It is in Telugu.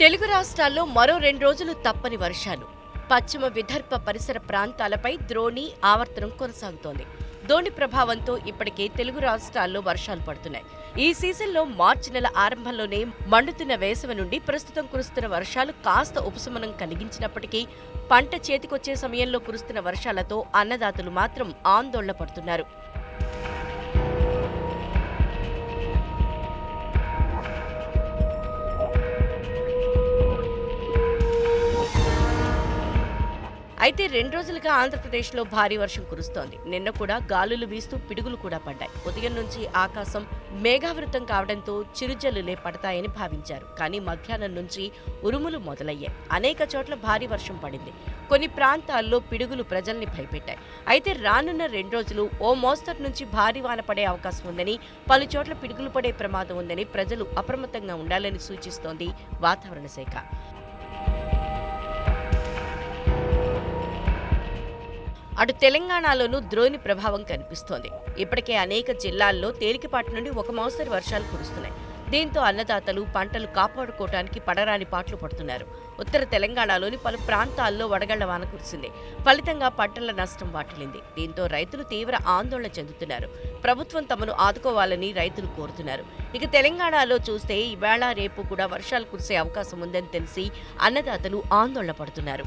తెలుగు రాష్ట్రాల్లో మరో రెండు రోజులు తప్పని వర్షాలు. పశ్చిమ విదర్భ పరిసర ప్రాంతాలపై ద్రోణి ఆవర్తనం కొనసాగుతోంది. దోణి ప్రభావంతో ఇప్పటికే తెలుగు రాష్ట్రాల్లో వర్షాలు పడుతున్నాయి. ఈ సీజన్లో మార్చి నెల ఆరంభంలోనే మండుతున్న వేసవి నుండి ప్రస్తుతం కురుస్తున్న వర్షాలు కాస్త ఉపశమనం కలిగించినప్పటికీ పంట చేతికొచ్చే సమయంలో కురుస్తున్న వర్షాలతో అన్నదాతలు మాత్రం ఆందోళన పడుతున్నారు. అయితే రెండు రోజులుగా ఆంధ్రప్రదేశ్లో భారీ వర్షం కురుస్తోంది. నిన్న కూడా గాలులు వీస్తూ పిడుగులు కూడా పడ్డాయి. ఉదయం నుంచి ఆకాశం మేఘావృతం కావడంతో చిరుజల్లులే పడతాయని భావించారు. కానీ మధ్యాహ్నం నుంచి ఉరుములు మొదలయ్యాయి. అనేక చోట్ల భారీ వర్షం పడింది. కొన్ని ప్రాంతాల్లో పిడుగులు ప్రజల్ని భయపెట్టాయి. అయితే రానున్న రెండు రోజులు ఓ మోస్తరు నుంచి భారీ వాన పడే అవకాశం ఉందని పలు చోట్ల పిడుగులు పడే ప్రమాదం ఉందని ప్రజలు అప్రమత్తంగా ఉండాలని సూచిస్తోంది వాతావరణ శాఖ. అటు తెలంగాణలోనూ ద్రోణి ప్రభావం కనిపిస్తోంది. ఇప్పటికే అనేక జిల్లాల్లో తేలికపాటి నుండి ఒక మోస్తరు వర్షాలు కురుస్తున్నాయి. దీంతో అన్నదాతలు పంటలు కాపాడుకోవడానికి పడరాని పాటలు పడుతున్నారు. ఉత్తర తెలంగాణలోని పలు ప్రాంతాల్లో వడగళ్ళ వాన కురిసింది. ఫలితంగా పంటల నష్టం వాటిల్లింది. దీంతో రైతులు తీవ్ర ఆందోళన చెందుతున్నారు. ప్రభుత్వం తమను ఆదుకోవాలని రైతులు కోరుతున్నారు. ఇక తెలంగాణలో చూస్తే ఈవేళ రేపు కూడా వర్షాలు కురిసే అవకాశం ఉందని తెలిసి అన్నదాతలు ఆందోళన పడుతున్నారు.